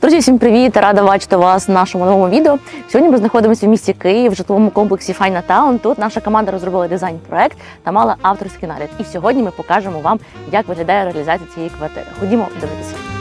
Друзі, всім привіт! Рада бачити вас в нашому новому відео. Сьогодні ми знаходимося в місті Київ в житловому комплексі Файна Таун. Тут наша команда розробила дизайн-проект та мала авторський нагляд. І сьогодні ми покажемо вам, як виглядає реалізація цієї квартири. Ходімо дивитися.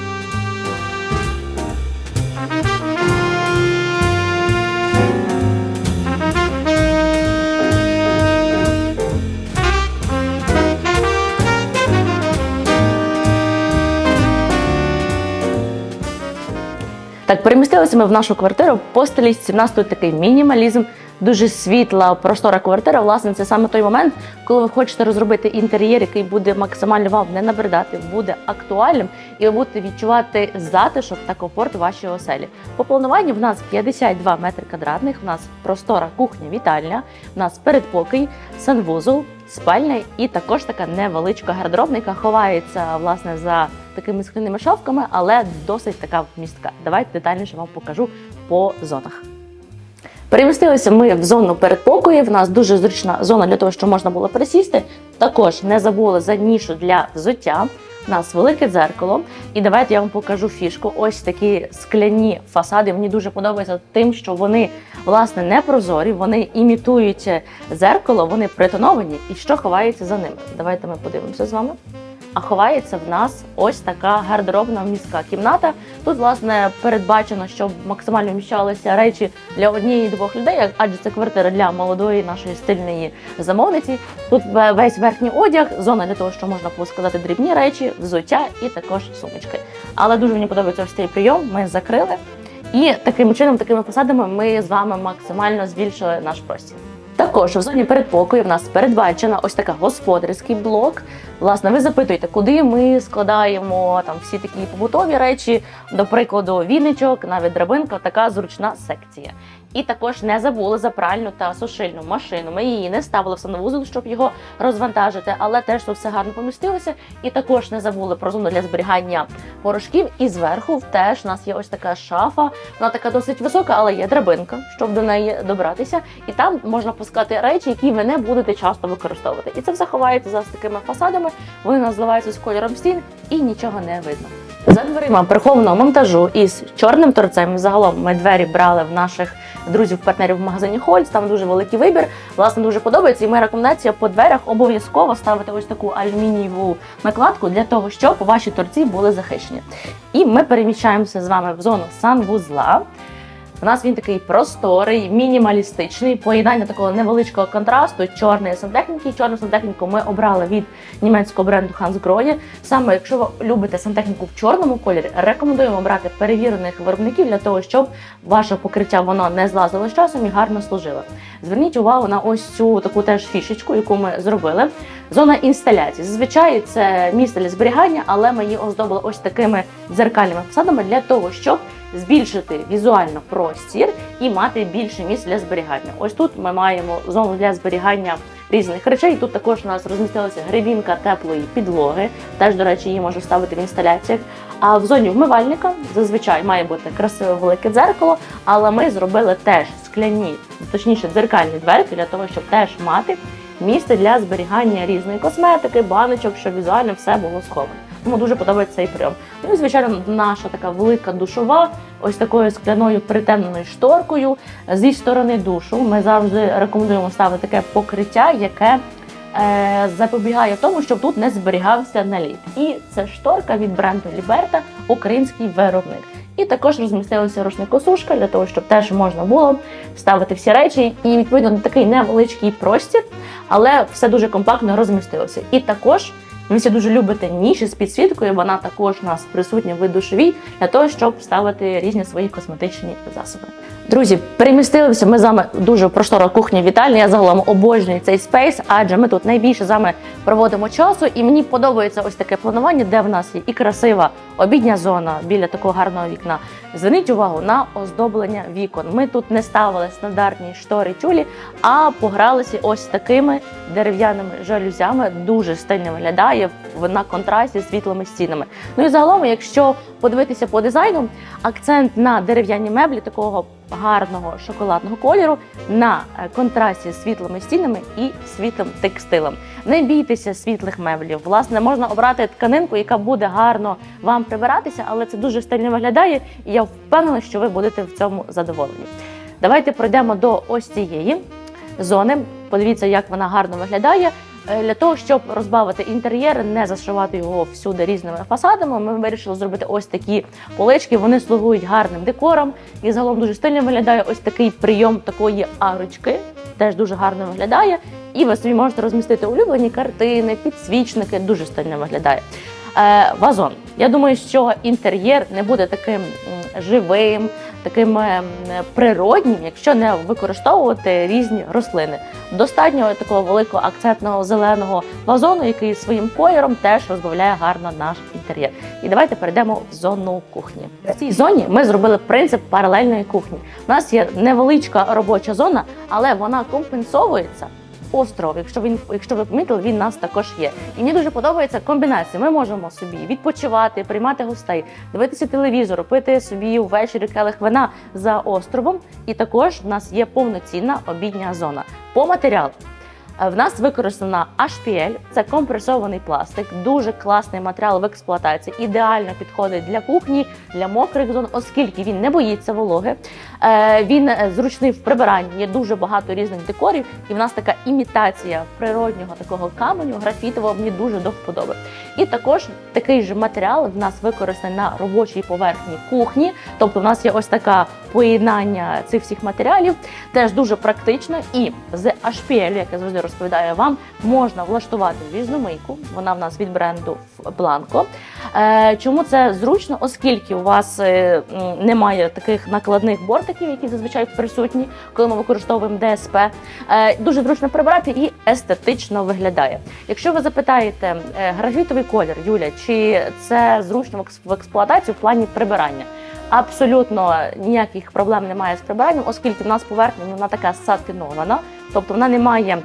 Так, перемістилися ми в нашу квартиру по. В нас тут такий мінімалізм, дуже світла, простора квартира. Власне, це саме той момент, коли ви хочете розробити інтер'єр, який буде максимально вам не набридати, буде актуальним, і ви будете відчувати затишок та комфорт у вашій оселі. По плануванню в нас 52 метри квадратних, в нас простора кухня, вітальня, в нас передпокій, санвузол, спальня і також така невеличка гардеробна, яка ховається власне за такими скляними шовками, але досить така вмістка. Давайте детальніше вам покажу по зонах. Перемістилися ми в зону передпокою. В нас дуже зручна зона для того, щоб можна було присісти. Також не забули за нішу для взуття. У нас велике дзеркало. І давайте я вам покажу фішку. Ось такі скляні фасади. Мені дуже подобається тим, що вони власне не прозорі, вони імітують дзеркало, вони притоновані. І що ховається за ними? Давайте ми подивимося з вами. А ховається в нас ось така гардеробна міська кімната. Тут, власне, передбачено, щоб максимально вміщалися речі для однієї-двох людей, адже це квартира для молодої нашої стильної замовниці. Тут весь верхній одяг, зона для того, щоб можна було складати дрібні речі, взуття і також сумочки. Але дуже мені подобається ось цей прийом. Ми закрили. І таким чином, такими фасадами, ми з вами максимально збільшили наш простір. Також в зоні передпокою в нас передбачена ось така господарський блок. Власне, ви запитуєте, куди ми складаємо там всі такі побутові речі, до прикладу, віничок, навіть драбинка, така зручна секція. І також не забули за пральну та сушильну машину. Ми її не ставили в санвузол, щоб його розвантажити, але теж тут все гарно помістилося. І також не забули про зону для зберігання порошків. І зверху теж у нас є ось така шафа. Вона така досить висока, але є драбинка, щоб до неї добратися. І там можна пускати речі, які ви не будете часто використовувати. І це все ховається за такими фасадами. Вони назливаються з кольором стін і нічого не видно. За дверима прихованого монтажу із чорним торцем. Загалом ми двері брали в наших друзів-партнерів в магазині Хольц. Там дуже великий вибір. Власне, дуже подобається. І моя рекомендація по дверях обов'язково ставити ось таку алюмінієву накладку для того, щоб ваші торці були захищені. І ми переміщаємося з вами в зону санвузла. У нас він такий просторий, мінімалістичний, поєднання такого невеличкого контрасту чорної сантехніки. Чорну сантехніку ми обрали від німецького бренду Hansgrohe. Саме якщо ви любите сантехніку в чорному кольорі, рекомендуємо брати перевірених виробників для того, щоб ваше покриття воно не злазило з часом і гарно служило. Зверніть увагу на ось цю таку теж фішечку, яку ми зробили. Зона інсталяції. Зазвичай це місце для зберігання, але ми її оздобили ось такими дзеркальними фасадами для того, щоб збільшити візуально простір і мати більше місць для зберігання. Ось тут ми маємо зону для зберігання різних речей. Тут також у нас розмістилася грибінка теплої підлоги. Теж, до речі, її можна ставити в інсталяціях. А в зоні вмивальника зазвичай має бути красиве велике дзеркало, але ми зробили теж скляні, точніше, дзеркальні дверки для того, щоб теж мати місце для зберігання різної косметики, баночок, щоб візуально все було сховано. Тому дуже подобається цей прийом. Ну і звичайно, наша така велика душова, ось такою скляною притемненою шторкою. Зі сторони душу ми завжди рекомендуємо ставити таке покриття, яке запобігає тому, щоб тут не зберігався наліт. І це шторка від бренду Ліберта, український виробник. І також розмістилася рушникосушка для того, щоб теж можна було ставити всі речі. І відповідно такий невеличкий простір, але все дуже компактно розмістилося. І також ви всі дуже любите ніші з підсвіткою. Вона також у нас присутня в душовій для того, щоб ставити різні свої косметичні засоби. Друзі, перемістилися ми з вами дуже простора кухня вітальня. Я загалом обожнюю цей спейс, адже ми тут найбільше з вами проводимо часу, і мені подобається ось таке планування, де в нас є і красива обідня зона біля такого гарного вікна. Зверніть увагу на оздоблення вікон. Ми тут не ставили стандартні штори тюлі, а погралися ось такими дерев'яними жалюзями. Дуже стильно виглядає в- на контрасті з світлими стінами. Ну і загалом, якщо подивитися по дизайну, акцент на дерев'яні меблі такого гарного шоколадного кольору на е, контрасті з світлими стінами і світлим текстилем. Не бійтеся світлих меблів. Власне, можна обрати тканинку, яка буде гарно вам прибиратися, але це дуже стильно виглядає, і я впевнена, що ви будете в цьому задоволені. Давайте пройдемо до ось цієї зони. Подивіться, як вона гарно виглядає. Е, Для того, щоб розбавити інтер'єр, не зашивати його всюди різними фасадами, ми вирішили зробити ось такі полички. Вони слугують гарним декором і загалом дуже стильно виглядає ось такий прийом такої арочки. Теж дуже гарно виглядає. І ви собі можете розмістити улюблені картини, підсвічники. Дуже стильно виглядає. Е, вазон. Я думаю, що інтер'єр не буде таким живим, таким природнім, якщо не використовувати різні рослини. Достатньо такого великого акцентного зеленого вазону, який своїм кольором теж розбавляє гарно наш інтер'єр. І давайте перейдемо в зону кухні. В цій зоні ми зробили принцип паралельної кухні. У нас є невеличка робоча зона, але вона компенсовується. Остров, якщо він, якщо ви помітили, він у нас також є. І мені дуже подобається комбінація. Ми можемо собі відпочивати, приймати гостей, дивитися телевізор, пити собі ввечері келих вина за островом. І також в нас є повноцінна обідня зона. По матеріалу в нас використана HPL, це компресований пластик, дуже класний матеріал в експлуатації, ідеально підходить для кухні, для мокрих зон, оскільки він не боїться вологи. Е, Він е, зручний в прибиранні, є дуже багато різних декорів, і в нас така імітація природнього такого каменю, графітового, мені дуже до вподоби. І також такий же матеріал в нас використаний на робочій поверхні кухні. Тобто, в нас є ось така поєднання цих всіх матеріалів, теж дуже практично. І з HPL, як я завжди розповідаю вам, можна влаштувати різну мийку. Вона в нас від бренду Blanco. Е, Чому це зручно? Оскільки у вас е, немає таких накладних бортиків, які зазвичай присутні, коли ми використовуємо ДСП. Е, Дуже зручно прибирати і естетично виглядає. Якщо ви запитаєте графітовий колір, Юля, чи це зручно в екс- в експлуатації в плані прибирання? Абсолютно ніяких проблем немає з прибиранням, оскільки в нас поверхня вона така сатинована, тобто вона не має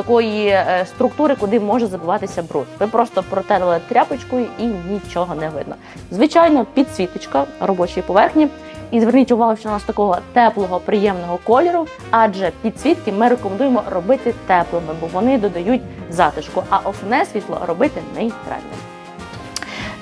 такої е, структури, куди може забуватися бруд. Ви просто протерли тряпочкою і нічого не видно. Звичайно, підсвіточка робочої поверхні. І зверніть увагу, що у нас такого теплого, приємного кольору, адже підсвітки ми рекомендуємо робити теплими, бо вони додають затишку, а основне світло робити нейтральним.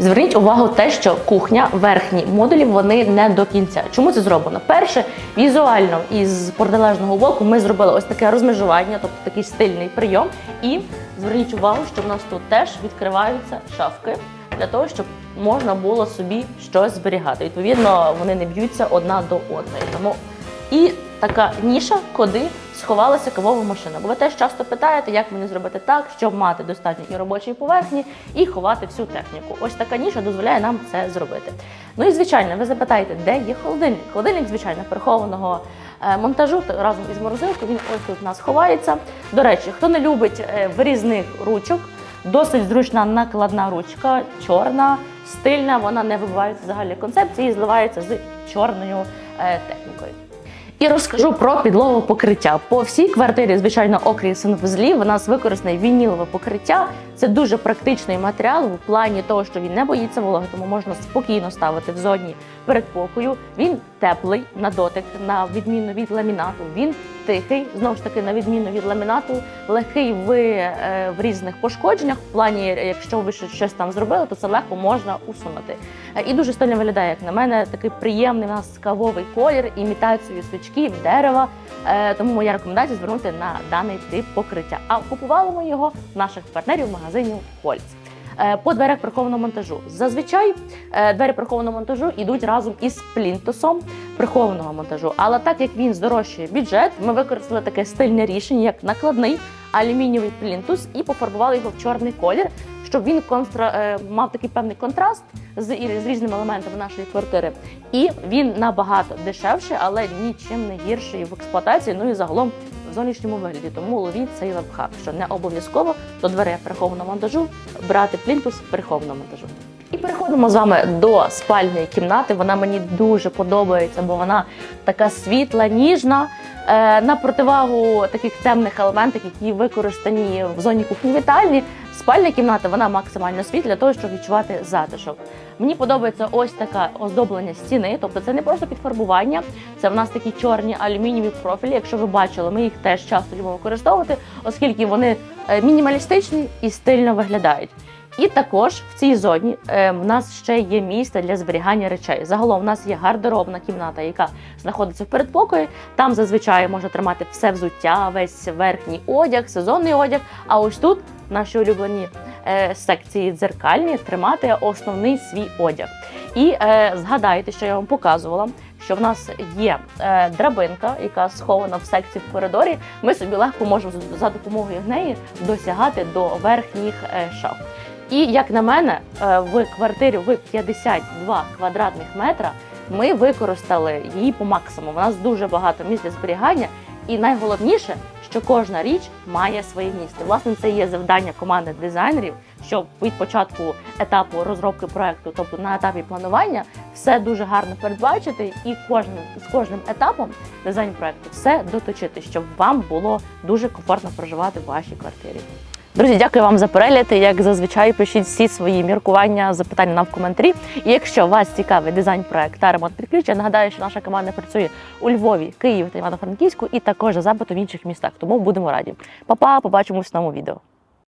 Зверніть увагу те, що кухня, верхні модулі, вони не до кінця. Чому це зроблено? Перше, візуально із протилежного боку ми зробили ось таке розмежування, тобто такий стильний прийом. І зверніть увагу, що в нас тут теж відкриваються шафки для того, щоб можна було собі щось зберігати. Відповідно, вони не б'ються одна до одної. Тому і така ніша, куди сховалася кавова машина. Бо ви теж часто питаєте, як мені зробити так, щоб мати достатньо і робочої поверхні, і ховати всю техніку. Ось така ніша дозволяє нам це зробити. Ну і звичайно, ви запитаєте, де є холодильник? Холодильник, звичайно, прихованого е, монтажу разом із морозилкою. Він ось тут у нас ховається. До речі, хто не любить е, вирізних ручок, досить зручна накладна ручка, чорна, стильна. Вона не вибивається взагалі концепції, зливається з чорною е, технікою. І розкажу про підлогу покриття. По всій квартирі, звичайно, окрім санвузлів, у нас використане вінілове покриття. Це дуже практичний матеріал в плані того, що він не боїться вологи, тому можна спокійно ставити в зоні передпокою. Він теплий на дотик, на відміну від ламінату. Він тихий, знову ж таки, на відміну від ламінату, легкий в, е, в різних пошкодженнях. В плані, якщо ви щось- там зробили, то це легко можна усунути. Е, І дуже стильно виглядає, як на мене, такий приємний у нас кавовий колір, імітацію свічків, дерева. Е, Тому моя рекомендація звернути на даний тип покриття. А купували ми його в наших партнерів в магазині Кольц. Е, По дверях прихованого монтажу. Зазвичай е, двері прихованого монтажу йдуть разом із плінтусом прихованого монтажу. Але так як він здорожчує бюджет, ми використали таке стильне рішення, як накладний алюмінієвий плінтус, і пофарбували його в чорний колір, щоб він констра... е, мав такий певний контраст з, з різними елементами нашої квартири. І він набагато дешевший, але нічим не гірший в експлуатації. Ну і загалом в зовнішньому вигляді. Тому ловіть цей лайфхак, що не обов'язково до дверей прихованого монтажу брати плінтус прихованого монтажу. І переходимо з вами до спальної кімнати. Вона мені дуже подобається, бо вона така світла, ніжна. Е, на противагу таких темних елементів, які використані в зоні кухні вітальні, Спальня кімната вона максимально світла для того, щоб відчувати затишок. Мені подобається ось таке оздоблення стіни, тобто це не просто підфарбування, це в нас такі чорні алюмінієві профілі. Якщо ви бачили, ми їх теж часто любимо використовувати, оскільки вони е, мінімалістичні і стильно виглядають. І також в цій зоні е, в нас ще є місце для зберігання речей. Загалом в нас є гардеробна кімната, яка знаходиться в передпокої. Там зазвичай можна тримати все взуття, весь верхній одяг, сезонний одяг. А ось тут наші улюблені е, секції дзеркальні тримати основний свій одяг. І е, згадайте, що я вам показувала, що в нас є е, драбинка, яка схована в секції в коридорі. Ми собі легко можемо за- допомогою неї досягати до верхніх е, шаф. І як на мене, е, в квартирі в 52 квадратних метра ми використали її по максимуму. У нас дуже багато місць для зберігання, і найголовніше, що кожна річ має своє місце. Власне, це є завдання команди дизайнерів, щоб від початку етапу розробки проекту, тобто на етапі планування, все дуже гарно передбачити, і кожним з кожним етапом дизайн проекту все доточити, щоб вам було дуже комфортно проживати в вашій квартирі. Друзі, дякую вам за перегляд. Як зазвичай, пишіть всі свої міркування, запитання нам в коментарі. І якщо вас цікавий дизайн проект та ремонт підключення, нагадаю, що наша команда працює у Львові, Києві та Івано-Франківську і також за запитом в інших містах. Тому будемо раді. Па-па, побачимось в новому відео.